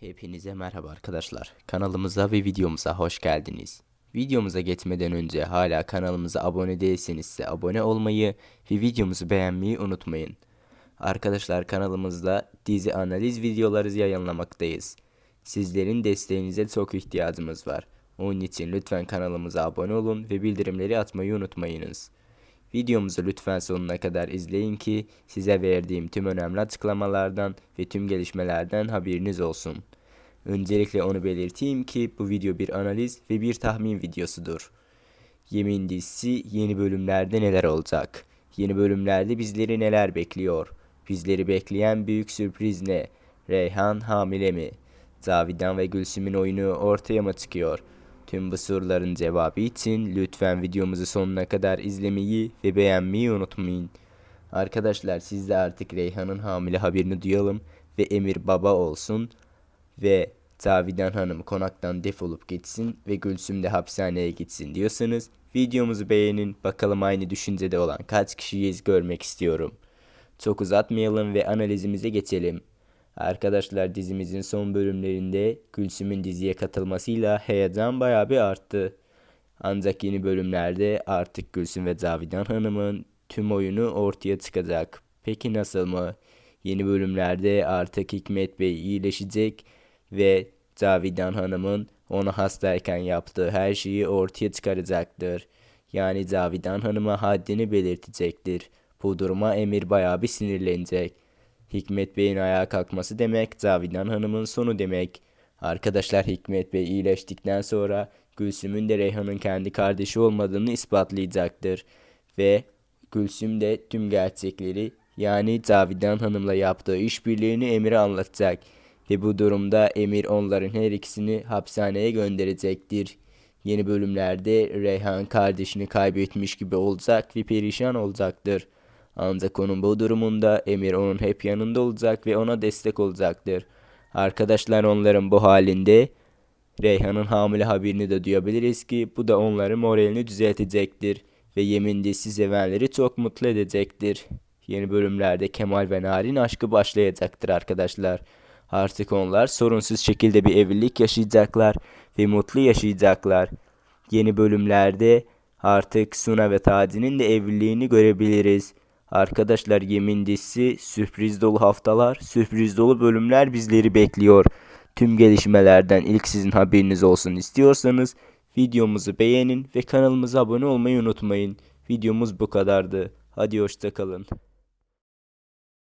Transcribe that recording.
Hepinize merhaba arkadaşlar. Kanalımıza ve videomuza hoş geldiniz. Videomuza geçmeden önce hala kanalımıza abone değilseniz ise abone olmayı ve videomuzu beğenmeyi unutmayın. Arkadaşlar kanalımızda dizi analiz videoları yayınlamaktayız. Sizlerin desteğinize çok ihtiyacımız var. Onun için lütfen kanalımıza abone olun ve bildirimleri atmayı unutmayınız. Videomuzu lütfen sonuna kadar izleyin ki size verdiğim tüm önemli açıklamalardan ve tüm gelişmelerden haberiniz olsun. Öncelikle onu belirteyim ki bu video bir analiz ve bir tahmin videosudur. Yemin dizisi yeni bölümlerde neler olacak? Yeni bölümlerde bizleri neler bekliyor? Bizleri bekleyen büyük sürpriz ne? Reyhan hamile mi? Cavidan ve Gülsüm'ün oyunu ortaya mı çıkıyor? Tüm bu soruların cevabı için lütfen videomuzu sonuna kadar izlemeyi ve beğenmeyi unutmayın. Arkadaşlar siz de artık Reyhan'ın hamile haberini duyalım ve Emir baba olsun ve Cavidan Hanım konaktan defolup gitsin ve Gülsüm de hapishaneye gitsin diyorsanız videomuzu beğenin bakalım aynı düşüncede olan kaç kişiyiz görmek istiyorum. Çok uzatmayalım ve analizimize geçelim. Arkadaşlar dizimizin son bölümlerinde Gülsüm'ün diziye katılmasıyla heyecan bayağı bir arttı. Ancak yeni bölümlerde artık Gülsüm ve Cavidan Hanım'ın tüm oyunu ortaya çıkacak. Peki nasıl mı? Yeni bölümlerde artık Hikmet Bey iyileşecek ve Cavidan Hanım'ın ona hastayken yaptığı her şeyi ortaya çıkaracaktır. Yani Cavidan Hanım'a haddini belirtecektir. Bu duruma Emir bayağı bir sinirlenecek. Hikmet Bey'in ayağa kalkması demek Cavidan Hanım'ın sonu demek. Arkadaşlar Hikmet Bey iyileştikten sonra Gülsüm'ün de Reyhan'ın kendi kardeşi olmadığını ispatlayacaktır. Ve Gülsüm de tüm gerçekleri yani Cavidan Hanım'la yaptığı işbirliğini Emir'e anlatacak. Ve bu durumda Emir onların her ikisini hapishaneye gönderecektir. Yeni bölümlerde Reyhan kardeşini kaybetmiş gibi olacak ve perişan olacaktır. Ancak onun bu durumunda Emir onun hep yanında olacak ve ona destek olacaktır. Arkadaşlar onların bu halinde Reyhan'ın hamile haberini de duyabiliriz ki bu da onların moralini düzeltecektir ve yemin dizisi sevenleri çok mutlu edecektir. Yeni bölümlerde Kemal ve Narin aşkı başlayacaktır arkadaşlar. Artık onlar sorunsuz şekilde bir evlilik yaşayacaklar ve mutlu yaşayacaklar. Yeni bölümlerde artık Suna ve Taci'nin de evliliğini görebiliriz. Arkadaşlar yemin dizisi sürpriz dolu haftalar, sürpriz dolu bölümler bizleri bekliyor. Tüm gelişmelerden ilk sizin haberiniz olsun istiyorsanız videomuzu beğenin ve kanalımıza abone olmayı unutmayın. Videomuz bu kadardı. Hadi hoşçakalın.